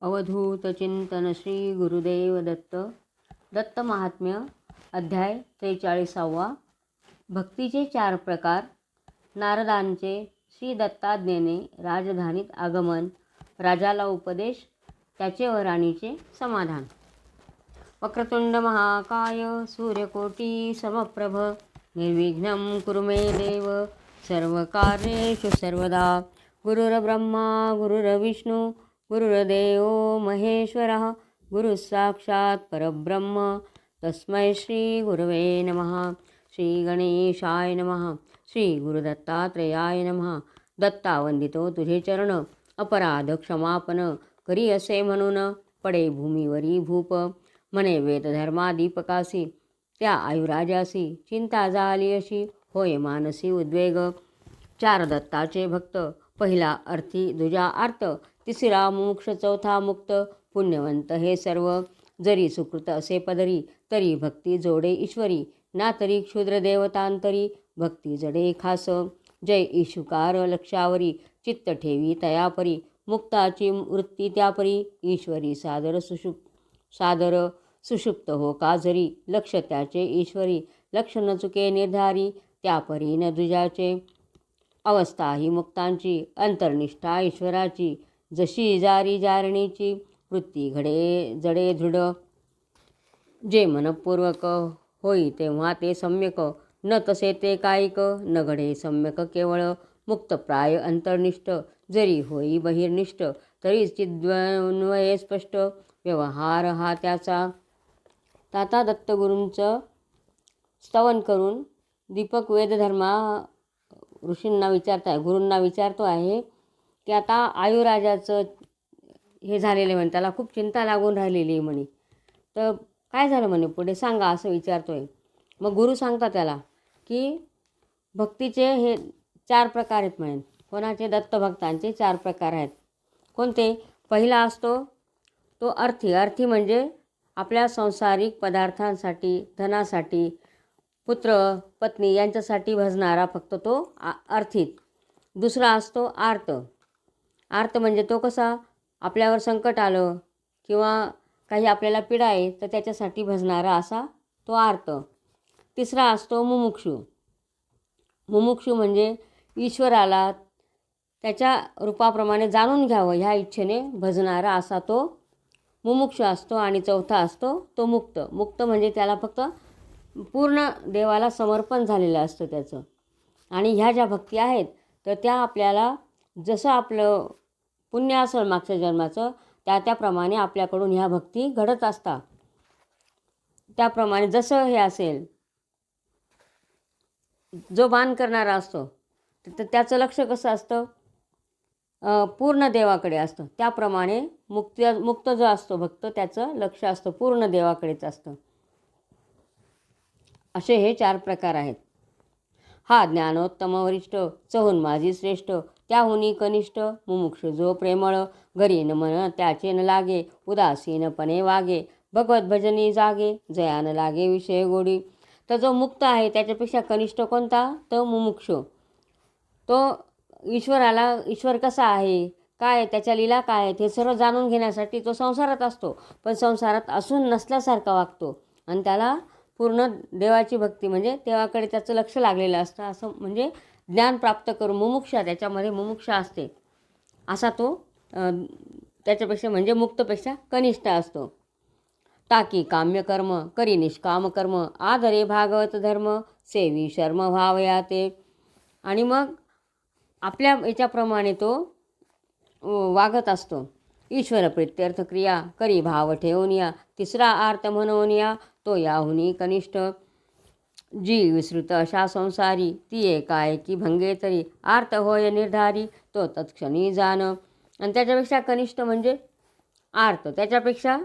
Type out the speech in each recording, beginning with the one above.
अवधूत चिंतन श्री गुरुदेव दत्त दत्त महात्म्य अध्याय त्रेचाळीसावा. भक्तीचे चार प्रकार नारदांचे श्री दत्ताज्ञेने राजधानीत आगमन राजाला उपदेश त्याचे व राणीचे समाधान. वक्रतुंड महाकाय सूर्यकोटी समप्रभ निर्विघ्नं कुरुमे देव देव सर्वकार्येषु सर्वदा. गुरुर्ब्रह्मा गुरुर्विष्णू गुरुर्देव महेश्वरः गुरुसाक्षात परब्रह्म। तस्मै श्रीगुरवे श्री गणेशाय नमः। श्रीगुरुदत्तात्रेयाय नमः। दत्ता वंदितो तुझे चरण। अपराध क्षमापन। करी असे म्हणून। पडे भूमीवरी भूप। म्हणे वेदधर्मादीपकासी त्या आयुराजासी चिंता झाली अशी। होय मानसी उद्वेग। चार दत्ताचे भक्त। पहिला अर्थी दुजा आर्त। तिसरा मोक्ष चौथा मुक्त पुण्यवंत हे सर्व जरी सुकृत असे पदरी तरी भक्ती जोडे ईश्वरी. ना तरी क्षुद्र देवतांतरी भक्ती जडे खास. जय ईशुकार लक्षावरी चित्त ठेवी तयापरी. मुक्ताची वृत्ती त्यापरी ईश्वरी सादर सुषुप सादर सुषुप्त हो का जरी? लक्ष त्याचे ईश्वरी. लक्ष न चुके निर्धारी त्यापरी न दुजाचे. अवस्था ही मुक्तांची अंतर्निष्ठा ईश्वराची. जशी जारी जारणीची वृत्ती घडे जडे दृढ. जे मनपूर्वक होई तेव्हा ते सम्यक न तसे ते कायिक न घडे सम्यक केवळ. मुक्तप्राय अंतर्निष्ठ जरी होई बहिर्निष्ठ तरी चिद्वन्वये स्पष्ट. व्यवहार हा त्याचा ताता दत्तगुरूंचं स्तवन करून दीपक वेदधर्मा ऋषींना विचारताय गुरूंना विचारतो आहे की आता आयुराजाचं हे झालेलं म्हणे त्याला खूप चिंता लागून राहिलेली आहे म्हणे. तर काय झालं म्हणे पुढे सांगा असं विचारतो आहे मग गुरु सांगता त्याला की भक्तीचे हे चार प्रकार आहेत म्हणे. कोणाचे? दत्तभक्तांचे चार प्रकार आहेत. कोणते? पहिला असतो तो अर्थी. अर्थी म्हणजे आपल्या संसारिक पदार्थांसाठी धनासाठी पुत्र पत्नी यांच्यासाठी भजणारा फक्त तो आ अर्थीत. दुसरा असतो आर्त. आर्त म्हणजे तो कसा? आपल्यावर संकट आलं किंवा काही आपल्याला पीडा आहे तर त्याच्यासाठी भजणारा असा तो आर्त तिसरा असतो मुमुक्षू. मुमुक्षू म्हणजे ईश्वराला त्याच्या रूपाप्रमाणे जाणून घ्यावं ह्या इच्छेने भजणारा असा तो मुमुक्ष असतो. आणि चौथा असतो तो मुक्त. मुक्त म्हणजे त्याला फक्त पूर्ण देवाला समर्पण झालेलं असतं त्याचं. आणि ह्या ज्या भक्ती आहेत तर त्या आपल्याला जसं आपलं पुण्य असेल मागच्या जन्माचं त्या त्याप्रमाणे आपल्याकडून ह्या भक्ती घडत असतात. त्याप्रमाणे जसं हे असेल जो बाण करणारा असतो तर त्याचं लक्ष कसं असतं? पूर्ण देवाकडे असतं. त्याप्रमाणे मुक्त मुक्त जो असतो भक्त त्याचं लक्ष असतं. पूर्ण देवाकडेच असतं. असे हे चार प्रकार आहेत. हा ज्ञानोत्तम वरिष्ठ चहून माझी श्रेष्ठ त्याहुनी कनिष्ठ मुमुक्ष जो प्रेमळ घरी न मन त्याचे न लागे उदासीनपणे वागे. भगवत भजनी जागे जयान लागे विषय गोडी. तर जो मुक्त आहे त्याच्यापेक्षा कनिष्ठ कोणता? तर मुमुक्ष. तो ईश्वराला ईश्वर कसा आहे? काय त्याच्या लीला काय आहेत? हे सर्व जाणून घेण्यासाठी तो संसारात असतो. पण संसारात असून नसल्यासारखा वागतो. आणि त्याला पूर्ण देवाची भक्ती म्हणजे देवाकडे त्याचं लक्ष लागलेलं असतं. असं म्हणजे ज्ञान प्राप्त करून मुमुक्षा त्याच्यामध्ये मुमुक्षा असते. असा तो त्याच्यापेक्षा म्हणजे मुक्तपेक्षा कनिष्ठ असतो. टाकी काम्यकर्म करी निष्काम कर्म आदरे भागवत धर्म सेवी शर्म व्हावया ते आणि मग आपल्या याच्याप्रमाणे तो वागत असतो. ईश्वर प्रित्यर्थ क्रिया करी भाव ठेवून या तिसरा आर्त म्हणून या तो याहुनी कनिष्ठ. जी विसृत अशा संसारी. ती एकाएकी भंगे तरी आर्त होय निर्धारी तो तत्क्षणी जाण. आणि त्याच्यापेक्षा कनिष्ठ म्हणजे आर्त. त्याच्यापेक्षा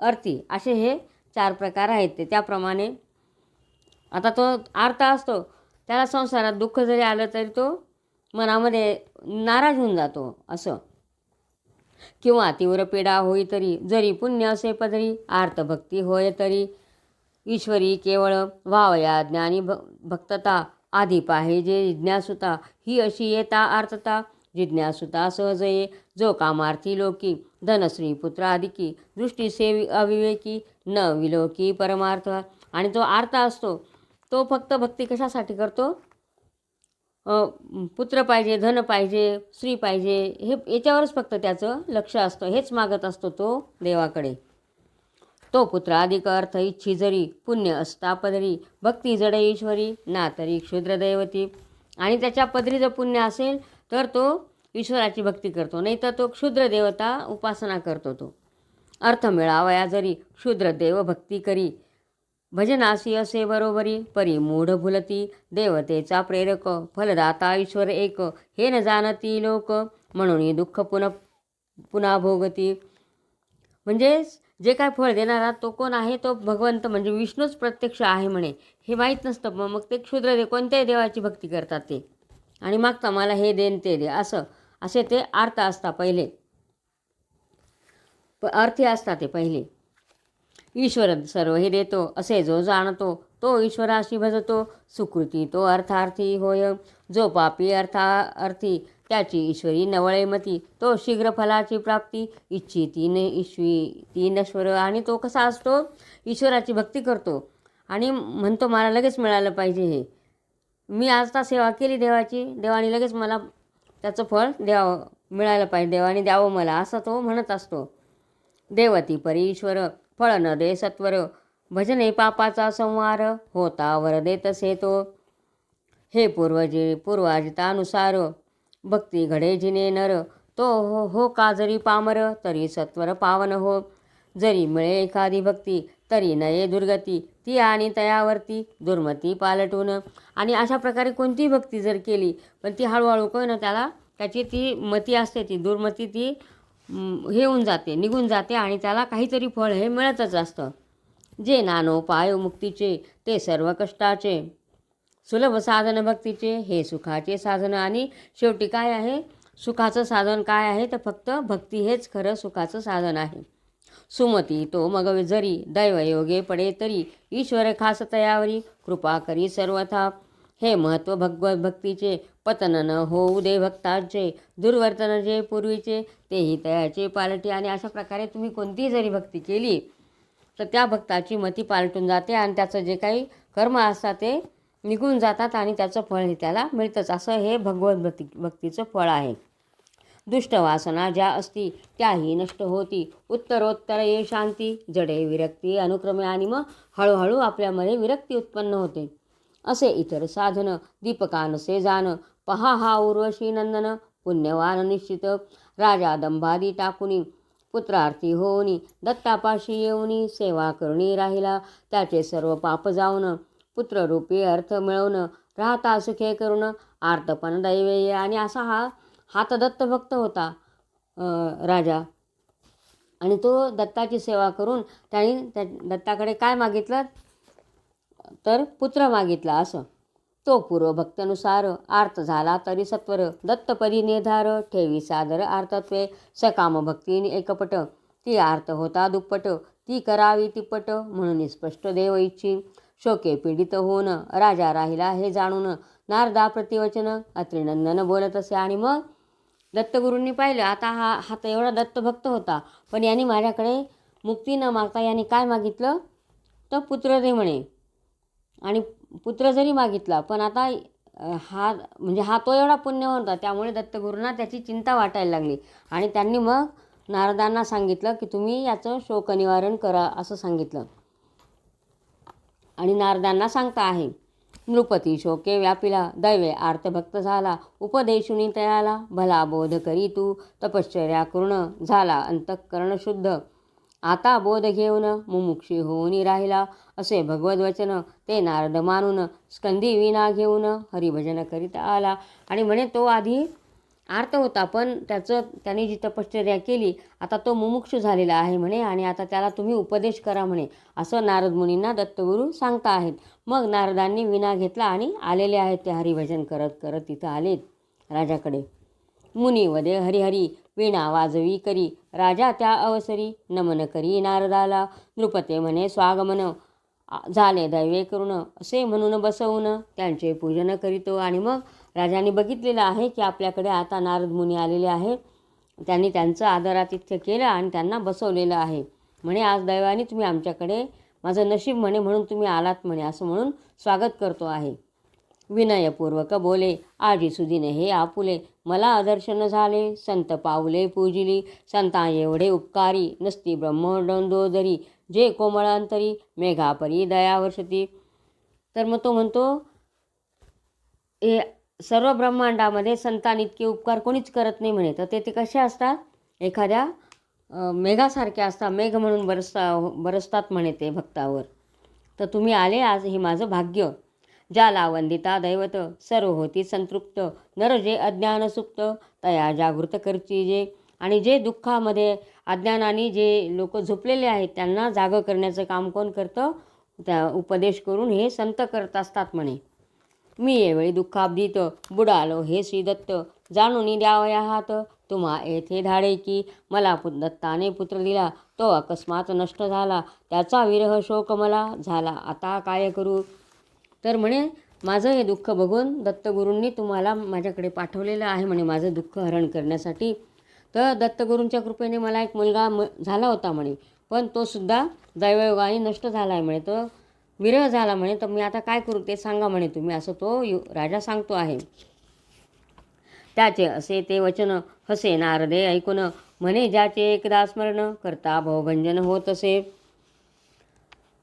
अर्थी. असे हे चार प्रकार आहेत ते. त्याप्रमाणे आता तो आर्त असतो. त्याला संसारात दुःख जरी आलं तरी तो मनामध्ये नाराज होऊन जातो. असं. किंवा तीव्र पीडा होई तरी जरी पुण्य असे पदरी आर्तभक्ती होय तरी ईश्वरी केवळ वावया ज्ञानी भ भक्तता आधी पाहिजे जिज्ञासुता ही अशी येता आर्तता. जिज्ञासुता सहजये जो कामार्थी लोकी धनश्री पुत्र आदिकी दृष्टीसेवी अविवेकी न विलोकी परमार्थ. आणि जो आर्थ असतो तो फक्त भक्ती कशासाठी करतो? पुत्र पाहिजे धन पाहिजे स्त्री पाहिजे हे याच्यावरच फक्त त्याचं लक्ष असतं हेच मागत असतो तो देवाकडे. तो पुत्रादिक अर्थ इच्छी जरी पुण्य असता पदरी भक्ती जड ईश्वरी ना तरी क्षुद्रदैवती आणि त्याच्या पदरी जर पुण्य असेल तर तो ईश्वराची भक्ती करतो. नाही तर तो क्षुद्र देवता उपासना करतो तो. अर्थ मिळावया जरी क्षुद्र देव भक्ती करी. भजनासी असे बरोबरी परी मूढ भुलती. देवतेचा प्रेरक फलदाता ईश्वर एक. हे न जाणती लोक म्हणून दुःख पुन पुन्हा भोगती. म्हणजेच जे काय फळ देणारा तो कोण आहे? तो भगवंत म्हणजे विष्णूच प्रत्यक्ष आहे म्हणे. हे माहीत नसतं मग मग ते क्षुद्र दे कोणत्याही देवाची भक्ती करतात ते. आणि मागता मला हे देन ते दे असं असे ते अर्थ असता पहिले. प अर्थी असतात ते पहिले. ईश्वर सर्व हे देतो असे जो जाणतो तो ईश्वराशी भजतो. सुकृती तो अर्थार्थी होय. जो पापी अर्था अर्थी त्याची ईश्वरी नवळेमती तो शीघ्र फलाची प्राप्ती. इच्छी न ईश्वी तीनश्वर आणि तो कसा असतो? ईश्वराची भक्ती करतो. आणि म्हणतो मला लगेच मिळालं पाहिजे हे. मी आजता सेवा केली देवाची. देवाने लगेच मला त्याचं फळ द्यावं मिळालं पाहिजे. देवाने द्यावं मला असं तो म्हणत असतो. देवती परी ईश्वर फळ न दे सत्वर. भजने पापाचा संवार होता वर दे तसे तो हे पूर्वजे पूर्वाजितानुसार. भक्ती घडे जिने नर तो हो हो का जरी पामर तरी सत्वर पावन हो. जरी मिळे एखादी भक्ती तरी नये दुर्गती ती आणि तयावरती दुर्मती पालटून. आणि अशा प्रकारे कोणतीही भक्ती जर केली पण ती हळूहळू कोण ना त्याला त्याची ती मती असते ती दुर्मती ती हे होऊन जाते निघून जाते आणि त्याला काहीतरी फळ हे मिळतच असतं. जे नानो पाय मुक्तीचे ते सर्व कष्टाचे. सुलभ साधन भक्तीचे हे सुखाचे साधन. आणि शेवटी काय आहे? सुखाचं साधन काय आहे? तर फक्त भक्ती हेच खरं सुखाचं साधन आहे. सुमती तो मग जरी दैवयोगे पडे तरी ईश्वर खास तयावरी कृपा करी सर्वथा. हे महत्त्व भगवत भक्तीचे पतन न होऊ दे भक्तांचे दुर्वर्तन जे पूर्वीचे तेही तयाचे पालटी. आणि अशा प्रकारे तुम्ही कोणतीही जरी भक्ती केली तर त्या भक्ताची मती पालटून जाते. आणि त्याचं जे काही कर्म असतात ते निघून जातात आणि त्याचं फळ हे त्याला मिळतंच. असं हे भगवत भक्ती भक्तीचं फळ आहे. दुष्टवासना ज्या असती त्याही नष्ट होती. उत्तरोत्तर ये शांती जडे विरक्ती अनुक्रमे आणि मग हळूहळू आपल्यामध्ये विरक्ती उत्पन्न होते. असे इतर साधन दीपकानसे जाण पहा हा उर्वशी नंदन पुण्यवान निश्चित राजा दंभादी टाकुनी पुत्रार्थी होऊनी दत्तापाशी येऊनी सेवा करुणी राहिला त्याचे सर्व पाप जाऊन पुत्ररूपी अर्थ मिळवणं राहता सुखे करून आर्तपण दैवेय आणि असा हा हा तर दत्तभक्त होता राजा. आणि तो दत्ताची सेवा करून त्याने त्या दत्ताकडे काय मागितलं? तर पुत्र मागितला असं. तो पूर्व भक्तनुसार आर्त झाला तरी सत्वर दत्तपदी निर्धार ठेवी सादर आर्तत्वे सकाम भक्तीने एकपट. ती आर्त होता दुप्पट ती करावी तिप्पट म्हणून स्पष्ट देव इच्छी. शोके पीडित होऊन राजा राहिला हे जाणून नारदा प्रतिवचन अत्रिनंदन बोलत असे. आणि मग दत्तगुरूंनी पाहिलं आता हा हा तर एवढा दत्तभक्त होता पण यांनी माझ्याकडे मुक्ती न मागता यांनी काय मागितलं? तर पुत्र दे म्हणे. आणि पुत्र जरी मागितला पण आता हा म्हणजे हा तो एवढा पुण्य होता त्यामुळे दत्तगुरूंना त्याची चिंता वाटायला लागली. आणि त्यांनी मग नारदांना सांगितलं की तुम्ही याचं शोकनिवारण करा असं सांगितलं. आणि नारदांना सांगता आहे नृपती शोके व्यापिला दैवे आर्तभक्त झाला उपदेशुनी तयाला भला बोध करी तू तपश्चर्या करून झाला अंतःकरण शुद्ध. आता बोध घेऊन मुमुक्षी होऊन राहिला असे भगवद्वचन ते नारद मानून स्कंदी विना घेऊन हरिभजन करीत आला. आणि म्हणे तो आधी आर्त होता पण त्याचं त्याने जी तपश्चर्या केली आता तो मुमुक्षू झालेला आहे म्हणे आणि आता त्याला तुम्ही उपदेश करा म्हणे असं नारद मुनींना दत्तगुरू सांगता आहेत. मग नारदांनी विना घेतला आणि आलेले आहेत ते हरिभजन करत करत तिथं आलेत राजाकडे. मुनी वदे हरिहरी वीणा वाजवी करी राजा त्या अवसरी नमन करी नारदाला. नृपते म्हणे स्वागमन झाले दैवे करून असे म्हणून बसवून त्यांचे पूजन करीतो आणि मग राजाने बघितलेलं आहे की आपल्याकडे आता नारद मुनी आलेले आहेत. त्यांनी त्यांचं आदरातिथ्य केलं आणि त्यांना बसवलेलं आहे. म्हणे आज दैवाने तुम्ही आमच्याकडे माझं नशीब म्हणे म्हणून तुम्ही आलात म्हणे असं म्हणून स्वागत करतो आहे. विनयपूर्वक बोले आजी सुदीने हे आपुले मला आदर्शन झाले. संत पावले पूजिली. संता एवढे उपकारी नसती ब्रह्मडंदोदरी जे कोमळांतरी मेघापरी दयावर्षती तर मग तो म्हणतो हे सर्व ब्रह्मांडामध्ये संतान इतके उपकार कोणीच करत नाही म्हणे. तर ते ते कसे असतात? एखाद्या मेघासारख्या मेघासारखे असतात. मेघ म्हणून बरसता बरसतात म्हणे ते भक्तावर. तर तुम्ही आले आज हे माझं भाग्य. ज्या लावंदिता दैवत सर्व होती संतृप्त. नर जे अज्ञान सुप्त तया जागृत करची जे. आणि जे दुःखामध्ये अज्ञानाने जे लोक झोपलेले आहेत त्यांना जागं करण्याचं काम कोण करतं? त्या उपदेश करून हे संत करत असतात म्हणे. मी येवेळी दुःखाब्दीत बुडालो हे श्रीदत्त. जाणून द्यावया हात तुम्हा येथे धाडे की. मला पु दत्ताने पुत्र दिला तो अकस्मात नष्ट झाला. त्याचा विरह शोक मला झाला आता काय करू? तर म्हणे माझं हे दुःख बघून दत्तगुरूंनी तुम्हाला माझ्याकडे पाठवलेलं आहे म्हणे माझं दुःख हरण करण्यासाठी. तर दत्तगुरूंच्या कृपेने मला एक मुलगा म झाला होता म्हणे. पण तोसुद्धा दैवयोगाने नष्ट झाला आहे म्हणे. तर विरह झाला म्हणे तर मी आता काय करू ते सांगा म्हणे तुम्ही. असं तो यु राजा सांगतो आहे. त्याचे असे ते वचन हसे नारदे ऐकून म्हणे ज्याचे एकदा स्मरण करता भवभंजन होत असे.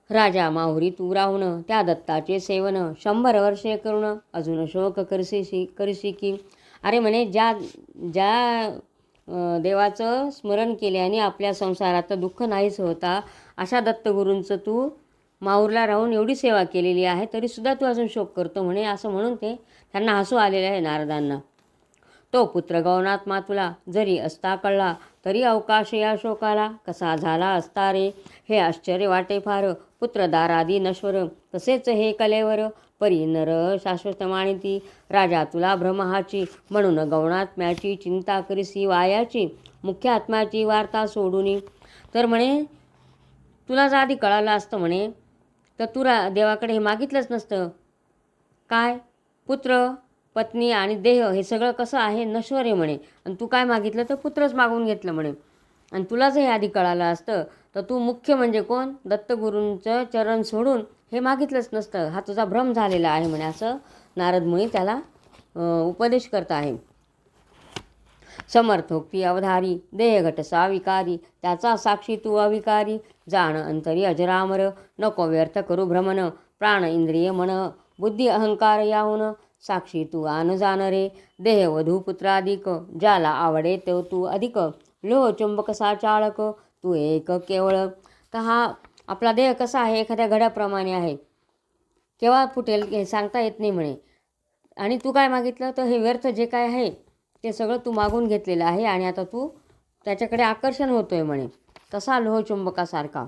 राजा माहुरी तू राहून त्या दत्ताचे सेवन शंभर वर्षे करून अजून शोक करशी करशी की. अरे म्हणे ज्या ज्या देवाचं स्मरण केल्याने आपल्या संसारात दुःख नाहीच होता अशा दत्तगुरूंचं तू माऊरला राहून एवढी सेवा केलेली आहे तरीसुद्धा तू अजून शोक करतो म्हणे असं म्हणून ते त्यांना हसू आलेलं आहे नारदांना. तो पुत्र गौनात्मा मातुला जरी असता कळला तरी अवकाश या शोकाला कसा झाला असता रे? हे आश्चर्य वाटे फार. पुत्र दारादी नश्वर तसेच हे कलेवर. परी नर शाश्वत माणिती राजा तुला भ्रमहाची. म्हणून गौणात्म्याची चिंता करीसी वायाची मुख्य आत्म्याची वार्ता सोडून. तर म्हणे तुला जर आधी कळालं असतं म्हणे तर तुरा देवाकडे हे मागितलंच नसतं. काय? पुत्र पत्नी आणि देह हे सगळं कसं आहे? नश्वर आहे म्हणे. आणि तू काय मागितलं तर पुत्रच मागून घेतलं म्हणे. आणि तुला जर हे आधी कळालं असतं तर तू मुख्य म्हणजे कोण? दत्तगुरूंचं चरण सोडून हे मागितलंच नसतं. हा तुझा भ्रम झालेला आहे म्हणे असं नारद मुनी त्याला उपदेश करत आहे. समर्थोक्ती अवधारी देहघट साविकारी त्याचा साक्षी तू अविकारी. जाण अंतरी अजरामर नको व्यर्थ करू भ्रमण प्राण इंद्रिय मन बुद्धी अहंकार याहून. साक्षी तू आन जाण रे देह वधू पुत्राधिक ज्याला आवडे तो तू अधिक. लोह चुंबक सा चाळक तू एक केवळ. तर हा आपला देह कसा आहे? एखाद्या घड्याप्रमाणे आहे. केव्हा फुटेल हे सांगता येत नाही म्हणे. आणि तू काय मागितलं? तर हे व्यर्थ जे काय आहे ते सगळं तू मागून घेतलेलं आहे आणि आता तू त्याच्याकडे आकर्षण होतो आहे म्हणे. तसा लोहचुंबकासारखा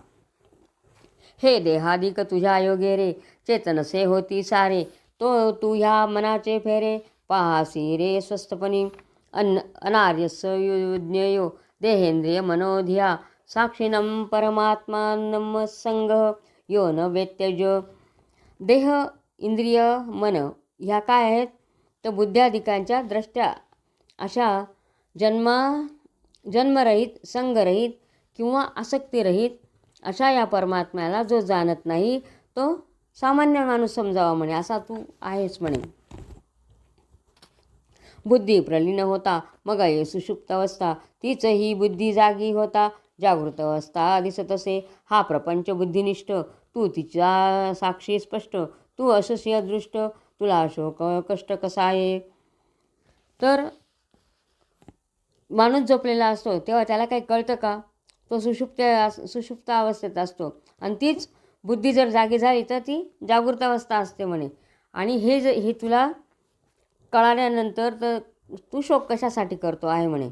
हे देहादिक तुझ्या योगे रे चेतनसे होती सारे. तो तू ह्या मनाचे फेरे पाहासी रे स्वस्थपणी. अन्न अनार्यस युज्ञयो देहेंद्रिय मनोधिया. साक्षिणम परमात्मानम संग यो न वेत्यज देह इंद्रिय मन ह्या काय आहेत? तर बुद्ध्याधिकांच्या द्रष्ट्या अशा जन्मा जन्मरहित संगरहित किंवा आसक्तीरहित अशा या परमात्म्याला जो जाणत नाही तो सामान्य माणूस समजावा म्हणे असा तू आहेस म्हणे. बुद्धी प्रलीन होता मग ये सुषुप्त अवस्था. तीच ही बुद्धी जागी होता जागृत अवस्था दिसत असे. हा प्रपंच बुद्धिनिष्ठ तू तिच्या साक्षी स्पष्ट तू असशी अदृष्ट तुला शोक कष्ट कसा आहे? तर माणूस झोपलेला असतो तेव्हा त्याला काही कळतं का? तो सुषुप्त सुषुप्त अवस्थेत असतो. आणि तीच बुद्धी जर जागी झाली तर ती जागृत अवस्था असते म्हणे. आणि हे ज हे तुला कळाल्यानंतर तर तू शोक कशासाठी करतो आहे म्हणे?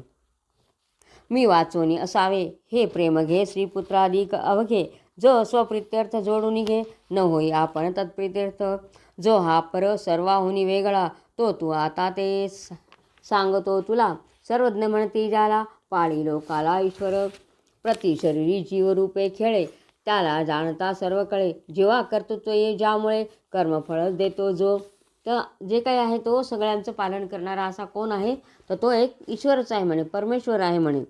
मी वाचोनी असावे हे प्रेम घे श्रीपुत्राधिक अवघे. जो स्वप्रित्यर्थ जोडून घे न होई आपण तत्प्रित्यर्थ. जो हा पर सर्वाहुनी वेगळा तो तू आता ते सांगतो तुला. सर्वज्ञ म्हणती ज्याला पाळी लोकाला ईश्वर. प्रतिशरीरी जीवरूपे खेळे त्याला जाणता सर्व कळे. जेव्हा कर्तृत्व ये ज्यामुळे कर्मफळ देतो जो. तर जे काही आहे तो सगळ्यांचं पालन करणारा असा कोण आहे? तर तो एक ईश्वरच आहे म्हणे परमेश्वर आहे म्हणे.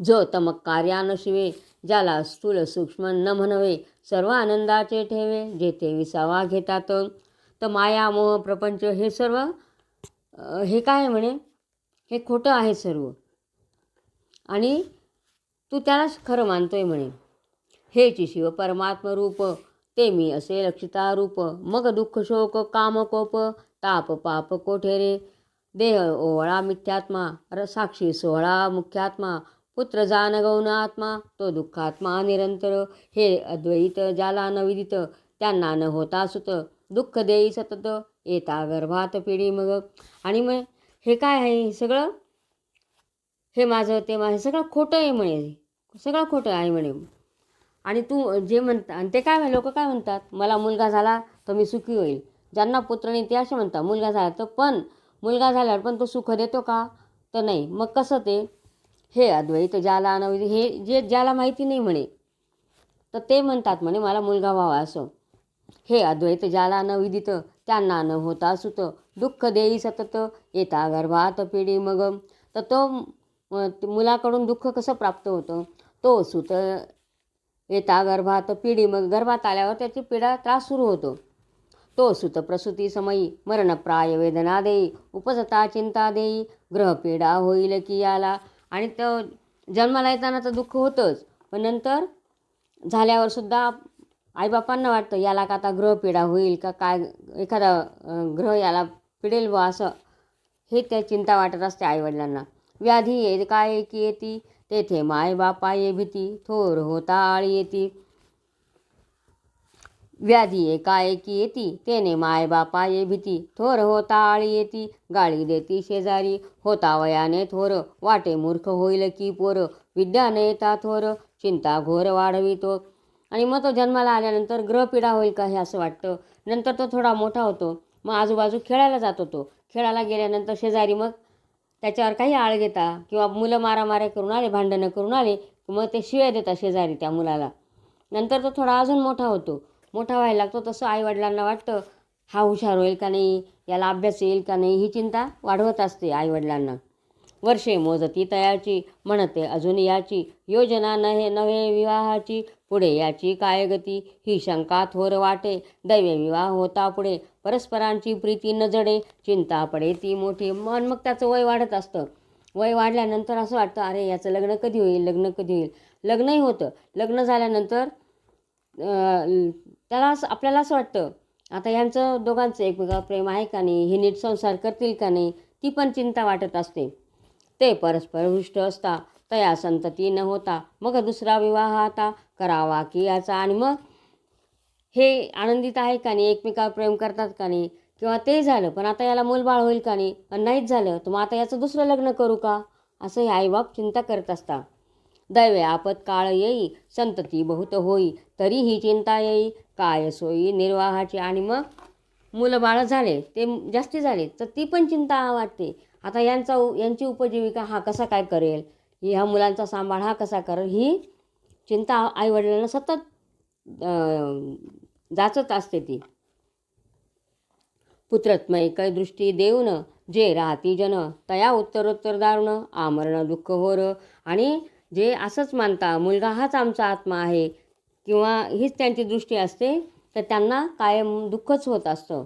जो तमक कार्यान शिवे ज्याला स्थूल सूक्ष्म न म्हणवे सर्व आनंदाचे ठेवे जेथे विसावा घेतात. तर माया मोह प्रपंच हे सर्व हे काय आहे म्हणे? हे खोटं आहे सर्व. आणि तू त्यालाच खरं मानतोय म्हणे. हेची शिव परमात्म रूप ते मी असे लक्षिता रूप. मग दुःख शोक काम कोप ताप पाप कोठे रे? देह ओवळा मिथ्यात्मा र साक्षी सोहळा मुख्यात्मा पुत्र जान गौण आत्मा तो दुःखात्मा निरंतर. हे अद्वैत ज्याला न विदित त्यांना न होता सुत. दुःख देई सतत येता गर्भात पिढी मग. आणि मग हे काय आहे? हे सगळं? हे माझं ते माझं सगळं खोटं आहे म्हणे. सगळं खोटं आहे म्हणे. आणि तू जे म्हणता आणि ते काय लोक काय म्हणतात? मला मुलगा झाला तर मी सुखी होईल. ज्यांना पुत्र नाही ते असे म्हणतात. मुलगा झाला तर पण मुलगा झाल्यावर पण तो सुख देतो का? तर नाही. मग कसं ते? हे अद्वैत ज्याला अनवैध हे जे ज्याला माहिती नाही म्हणे तर ते म्हणतात म्हणे मला मुलगा व्हावा असं. हे अद्वैत ज्याला न त्यांना न होता सुत. दुःख देई सतत. येता गर्भात पिढी मग. तर तो मुलाकडून दुःख कसं प्राप्त होतं? तो सुत येता गर्भात पिढी मग. गर्भात आल्यावर त्याची पिढा त्रास सुरू होतो. तो सुत प्रसूती समयी मरणप्राय वेदना देई उपजता चिंता देई ग्रहपीडा होईल की याला. आणि तो जन्माला येताना तर दुःख होतंच पण नंतर झाल्यावर सुद्धा आईबापांना वाटतं याला का आता ग्रहपीडा होईल का? काय एखादा ग्रह याला पिडेल व असं. हे त्या चिंता वाटत असते आईवडिलांना. व्याधी ये काय की येती? तेथे माय बापा ये भीती. थोर होता आळी येती. व्याधी ये काय की येती? तेने माय बापा ये भीती. थोर होता आळी येती. गाळी देती शेजारी. होता वयाने थोर. वाटे मूर्ख होईल की पोर. विद्याने येता थोर. चिंता घोर वाढवितो. आणि मग तो जन्माला आल्यानंतर ग्रहपीडा होईल का हे असं वाटतं. नंतर तो थोडा मोठा होतो. मग आजूबाजू खेळायला जात होतो. खेळायला गेल्यानंतर शेजारी मग त्याच्यावर काही आळ घेता किंवा मुलं मारामाऱ्या करून आले भांडणं करून आले मग ते शिव्या देतात शेजारी त्या मुलाला. नंतर तो थोडा अजून मोठा होतो. मोठा व्हायला लागतो तसं आईवडिलांना वाटतं हा हुशार होईल का नाही याला अभ्यास येईल का नाही ही चिंता वाढवत असते आईवडिलांना. वर्षे मोजती तयाची म्हणते अजून याची योजना नहे नव्हे विवाहाची पुढे याची काय गती ही शंका थोर वाटे दैवे विवाह होता पुढे परस्परांची प्रीती न जडे चिंता पडे ती मोठी. मन मग त्याचं वय वाढत असतं. वय वाढल्यानंतर असं वाटतं अरे याचं लग्न कधी होईल लग्न कधी होईल? लग्नही होतं. लग्न झाल्यानंतर त्याला असं आपल्याला असं वाटतं आता यांचं दोघांचं एकमेकावर प्रेम आहे का नाही? हे नीट संसार करतील का नाही? ती पण चिंता वाटत असते. ते परस्पर हृष्ट असता तया संतती न होता. मग दुसरा विवाह आता करावा की याचा आणि मग हे आनंदित आहे का नाही एकमेकावर प्रेम करतात का नाही किंवा ते झालं पण आता याला मूलबाळ होईल का नाही आणि नाहीच झालं तर मग आता याचं दुसरं लग्न करू का? असं हे आईबाप चिंता करत असता दैवे आपत काळ येई संतती बहुत होई तरी ही चिंता येई काय सोयी निर्वाहाची आणि मग मुलं बाळं झाले ते जास्ती झाले तर ती पण चिंता वाटते. आता यांचा उ- यांची उपजीविका हा कसा काय करेल? ह्या मुलांचा सांभाळ हा कसा करेल? ही चिंता आईवडिलांना सतत जाचत असते ती. पुत्रत्मय कै दृष्टी देऊन जे राहती जन तया उत्तरोत्तर दारुण आमरण दुःख होर. आणि जे असंच मानता मुलगा हाच आमचा आत्मा आहे. किंवा हीच त्यांची दृष्टी असते तर त्यांना कायम दुःखच होत असतं.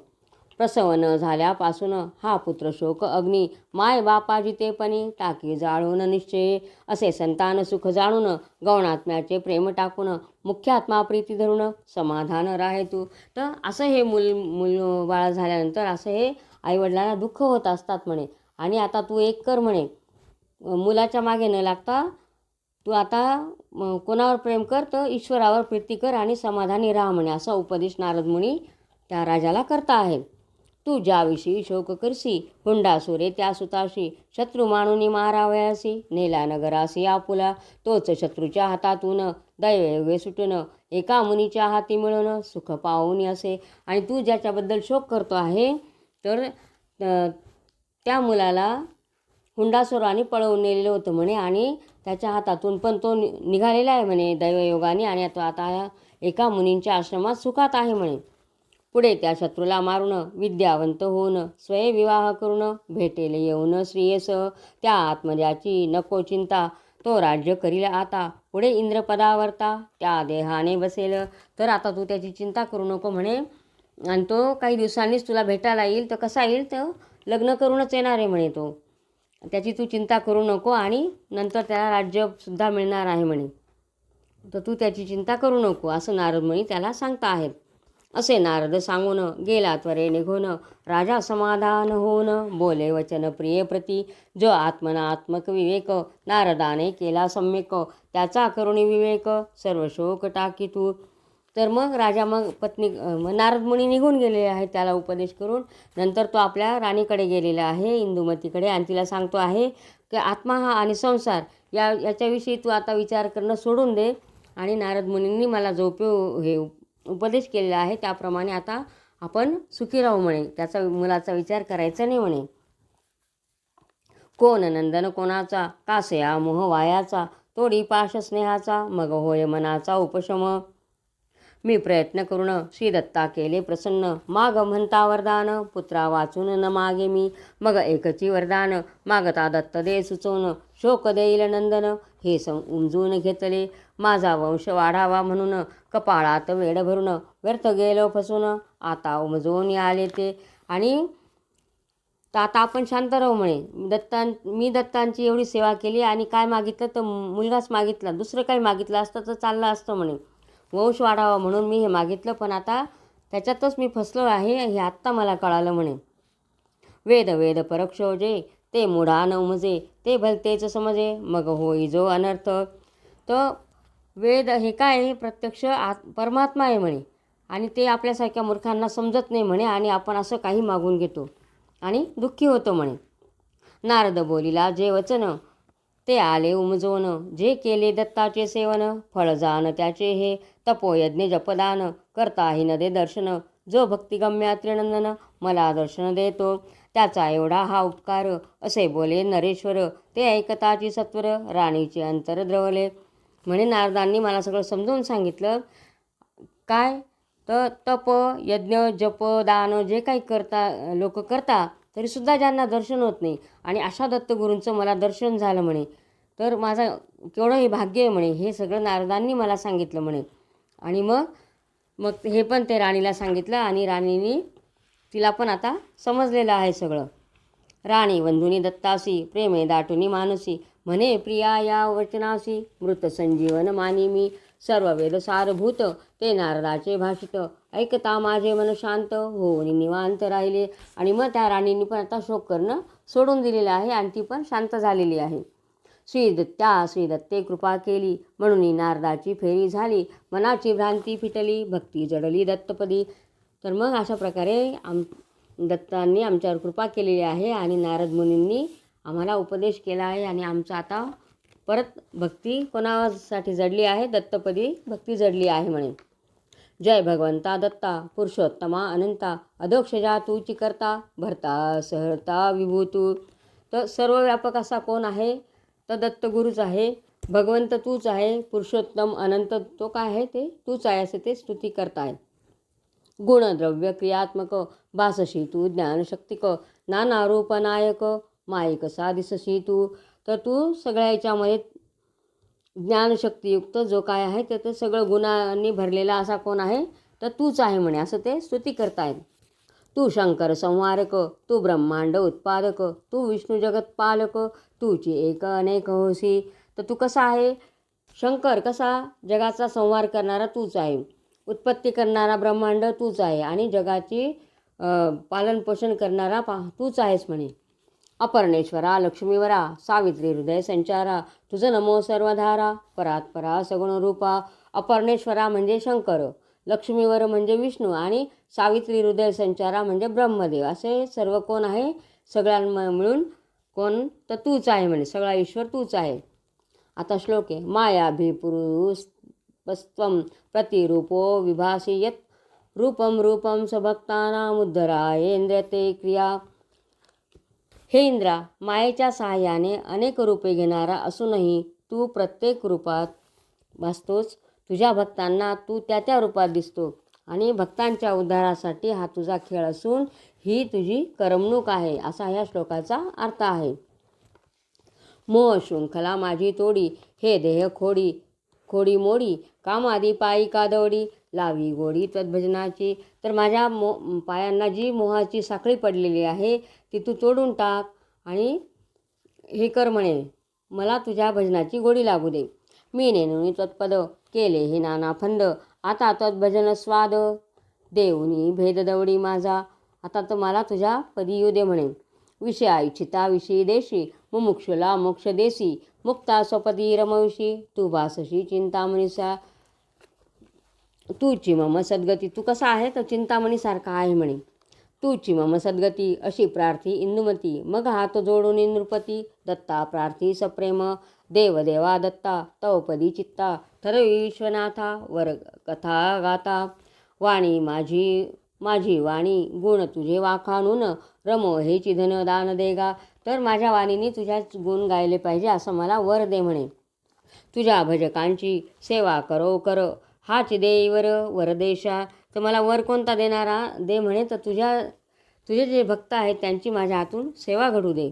प्रसव न झाल्यापासून हा पुत्र शोक अग्नी माय बापा जितेपणी टाकी जाळून निश्चय असे संतान सुख जाणून गौणात्म्याचे प्रेम टाकून मुख्य आत्मा प्रीती धरून समाधान राहे तू. तर असं हे मूल मूल बाळ झाल्यानंतर असं हे आईवडिलांना दुःख होत असतात म्हणे. आणि आता तू एक कर म्हणे. मुलाच्या मागे न लागता तू आता कोणावर प्रेम कर तर ईश्वरावर प्रीती कर आणि समाधानी राहा म्हणे. असा उपदेश नारद मुनी त्या राजाला करता आहे तू ज्याविषयी शोक करसी हुंडासुरे त्या सुताशी शत्रू माणूनी मारावयासी नेला नगरासी आपुला तोच शत्रूच्या हातातून दैवयोगे सुटणं एका मुनीच्या हाती मिळवणं सुख पावून असे. आणि तू ज्याच्याबद्दल शोक करतो आहे तर त्या मुलाला हुंडासुराने पळवून नेलेलं होतं म्हणे आणि त्याच्या हातातून पण तो नि निघालेला आहे म्हणे दैवयोगाने आणि तो आता एका मुनींच्या आश्रमात सुखात आहे म्हणे. पुढे त्या शत्रूला मारणं विद्यावंत होऊन स्वयंविवाह करून भेटेल येऊन श्रेयस. त्या आत्मजाची नको चिंता तो राज्य करील आता पुढे इंद्रपदावरता त्या देहाने बसेल. तर आता तू त्याची चिंता करू नको म्हणे. आणि तो काही दिवसांनीच तुला भेटायला येईल तर कसा येईल तर लग्न करूनच येणार आहे म्हणे तो. त्याची तू चिंता करू नको आणि नंतर त्याला राज्यसुद्धा मिळणार आहे म्हणे. तर तू त्याची चिंता करू नको असं नारदमुनी त्याला सांगता आहेत. असे नारद सांगून गेला त्वरे निघून राजा समाधान होऊन. बोले वचन प्रिय प्रती जो आत्मनात्मक विवेक नारदाने केला सम्यक त्याचा करुणी विवेक सर्व शोक टाकी तू. तर मग राजा मग पत्नी मग निघून गेलेले आहे त्याला उपदेश करून. नंतर तो आपल्या राणीकडे गेलेला आहे इंदुमतीकडे. आणि तिला सांगतो आहे की आत्मा हा आणि संसार या याच्याविषयी तू आता विचार करणं सोडून दे. आणि नारद मुनींनी मला जो हे उपदेश केलेला आहे. त्याप्रमाणे आता आपण सुखी राहू म्हणे. त्याचा मुलाचा विचार करायचा नाही म्हणे. कोण नंदन कोणाचा? कासया मोह वायाचा. तोडी पाश स्नेहाचा. मग होय मनाचा उपशम. मी प्रयत्न करून श्री दत्ता केले प्रसन्न. माग म्हणता वरदान. पुत्रा वाचून न मागे मी. मग एकची वरदान. मागता दत्त दे सुचवून शोक देईल नंदन. हे सं उमजून घेतले. माझा वंश वाढावा म्हणून कपाळात वेड भरून व्यर्थ गेलो फसून. आता उमजून आले ते. आणि तर आता आपण शांत राहू म्हणे. दत्तां मी दत्तांची एवढी सेवा केली आणि काय मागितलं तर मुलगाच मागितला. दुसरं काही मागितलं असतं तर चाललं असतं म्हणे. वंश वाढावा म्हणून मी हे मागितलं पण आता त्याच्यातच मी फसलो आहे हे आत्ता मला कळालं म्हणे. वेद वेद परोक्षोजे ते मुढा न उमजे ते भलतेच समजे. मग होई जो अनर्थ. तर वेद हे काय? प्रत्यक्ष आत परमात्मा आहे म्हणे. आणि ते आपल्यासारख्या मूर्खांना समजत नाही म्हणे आणि आपण असं काही मागून घेतो. आणि दुःखी होतो म्हणे. नारद बोलिला जे वचन ते आले उमजवणं जे केले दत्ताचे सेवन फळ जाण त्याचे हे. तपोयज्ञ जपदान करता हि न दे दर्शन. जो भक्तिगम्या त्रिनंदन मला दर्शन देतो. त्याचा एवढा हा उपकार असे बोले नरेश्वर. ते ऐकताची सत्वर राणीचे अंतर द्रवले. म्हणे नारदांनी मला सगळं समजावून सांगितलं. काय? तर तप यज्ञ जप दान जे काही करता लोक करता तरीसुद्धा ज्यांना दर्शन होत नाही. आणि अशा दत्तगुरूंचं मला दर्शन झालं म्हणे. तर माझा केवढं हे भाग्य आहे म्हणे हे सगळं नारदांनी मला सांगितलं म्हणे. आणि मग मग हे पण ते राणीला सांगितलं आणि राणीनी तिला पण आता समजलेलं आहे सगळं. राणी वंधुनी दत्तासी प्रेमे दाटुनी मानसी म्हणे प्रिया या वचनासी मृत संजीवन मानी मी सर्व वेद सारभूत ते नारदाचे भाषित. ऐकता माझे मन शांत होऊन निवांत राहिले. आणि मग त्या राणींनी पण आता शोक करणं सोडून दिलेलं आहे आणि ती पण शांत झालेली आहे. श्रीदत्त्या श्रीदत्ते कृपा केली. म्हणून नारदाची फेरी झाली. मनाची भ्रांती फिटली. भक्ती जडली दत्तपदी. तर मग अशा प्रकारे आम दत्तांनी आमच्यावर कृपा केलेली आहे आणि नारद मुनींनी आम्हाला उपदेश केला आहे आणि आमचं आता परत भक्ती कोणासाठी जडली आहे? दत्तपदी भक्ती जडली आहे म्हणे. जय भगवंता दत्ता पुरुषोत्तमा अनंता अधोक्षजा तूची करता भरता सहरता विभूतू. तर सर्व व्यापक असा कोण आहे? तर दत्तगुरूच आहे भगवंत तूच आहे पुरुषोत्तम अनंत तो काय आहे ते? तूच आहे असे ते स्तुती करताय. गुणद्रव्य क्रियात्मक भासशी तू ज्ञानशक्तिक नाना रूपनायक मायिक साधिसशी तू तर तू सगळ्या याच्यामध्ये ज्ञानशक्तियुक्त जो काय आहे ते ते सगळं गुणांनी भरलेला असा कोण आहे? तर तूच आहे म्हणे असं ते स्तुती करतायत. तू शंकर संहारक तू ब्रह्मांड उत्पादक तू विष्णू जगत पालक तूची एक अनेक होसी. तर तू कसा आहे? शंकर कसा जगाचा संहार करणारा तूच आहे. उत्पत्ती करणारा ब्रह्मांड तूच आहे आणि जगाची पालनपोषण करणारा पा तूच आहेस म्हणे. अपर्णेश्वरा लक्ष्मीवरा सावित्री हृदय संचारा तुझं नमो सर्वधारा परात परा सगुण रूपा अपर्णेश्वरा म्हणजे शंकर लक्ष्मीवर म्हणजे विष्णू आणि सावित्री हृदय संचारा म्हणजे ब्रह्मदेव. असे सर्व कोण आहे? सगळ्यां मिळून कोण तर तूच आहे म्हणे. सगळा ईश्वर तूच आहे. आता श्लोक आहे मायाभिपुरुस्त्वं प्रतिरूपो विभासि यत् रूपं रूपं सभक्तानामुद्धरायेंद्र ते क्रिया। हे इंद्रा मायेच्या सहाय्याने अनेक रूपे घेणारा असूनही तू प्रत्येक रूपात भासतोस. तुझ्या भक्तांना तू त्या त्या रूपात दिसतो आणि भक्तांच्या उद्धारासाठी हा तुझा खेळ असून ही तुझी करमणूक आहे असा ह्या श्लोकाचा अर्थ आहे. मोह शृंखला माझी तोडी हे देह खोडी खोडी मोडी कामादी पायी कादवडी लावी गोडी तद्भजनाची तर माझ्या मो पायांना जी मोहाची साखळी पडलेली आहे ती तू तोडून टाक आणि हे कर म्हणे. मला तुझ्या भजनाची गोडी लागू दे. मी नेनुनी तत्पद केले हे नाना फंद. आता तद्भजन स्वाद. देऊनी भेद दवडी माझा. आता तर मला तुझ्या पदी येऊ दे म्हणे. विषया इच्छिता विषयी देशी मुमुक्षुला मोक्ष देसी. मुक्ता स्वपदी रमविषी तू भासशी चिंतामणीसा. तूची मम सद्गती तू कसा आहे? तर चिंतामणीसारखा आहे म्हणे. तूची मम सद्गती अशी प्रार्थी इंदुमती. मग हात जोडून नृपती दत्ता प्रार्थी सप्रेम. देवदेवा दत्ता तवपदी चित्ता. ठरवी विश्वनाथा वर कथा गाता. वाणी माझी माझी वाणी गुण तुझे वाखाणून. रमो हे चिधन दान देगा. तर माझ्या वाणीने तुझ्याच गुण गायले पाहिजे असं मला वर दे म्हणे. तुझ्या भजकांची सेवा करो कर. हाच देईवर वरदेशा. तर मला वर कोणता देणारा? दे म्हणे. तर तुझ्या तुझे जे भक्त आहेत त्यांची माझ्या हातून सेवा घडू दे.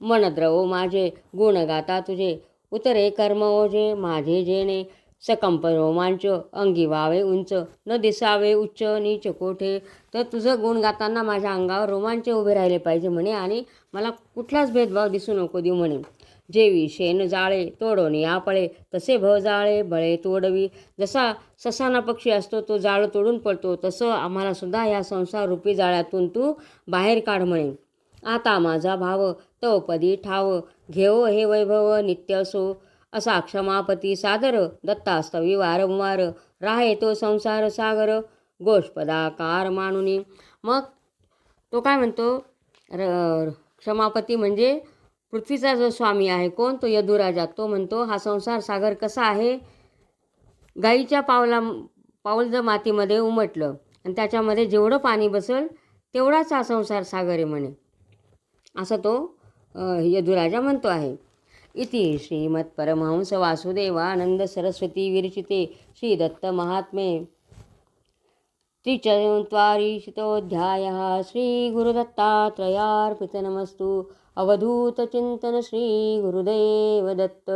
मनद्रव माझे गुण गाता तुझे. उतरे कर्म ओझे माझे जेणे. सकंप रोमांच अंगी व्हावे उंच न दिसावे उच्च नीच कोठे? तर तुझं गुण गाताना माझ्या अंगावर रोमांच उभे राहिले पाहिजे म्हणे आणि मला कुठलाच भेदभाव दिसू नको देऊ म्हणे. जेवी शेण जाळे तोडोनी आपळे तसे भव जाळे बळे तोडवी. जसा ससाना पक्षी असतो तो जाळं तोडून पडतो. तसं आम्हाला सुद्धा या संसार रूपी जाळ्यातून तू बाहेर काढ म्हणे. आता माझा भाव तवपदी ठाव. घेव हे वैभव नित्य असो असा क्षमापती सादर दत्तास्तवी वारंवार राहे तो संसार सागर गोष्पदाकार मानुनी. मग तो काय म्हणतो? र क्षमापती म्हणजे पृथ्वीचा जो स्वामी आहे कोण? तो यदुराजा. तो म्हणतो हा संसार सागर कसा आहे? गाईच्या पावला पाऊल जर मातीमध्ये उमटलं आणि त्याच्यामध्ये जेवढं पाणी बसेल तेवढाच हा संसार सागर आहे म्हणे. असं तो यदुराजा म्हणतो आहे. इति श्रीमत् परमहंस वासुदेवानंद सरस्वती श्री त्रिचत्वारिशतोऽध्यायः श्रीगुरुदत्तात्रयार्पितनमस्तु अवधूतचिन्तन श्रीगुरुदेवदत्त।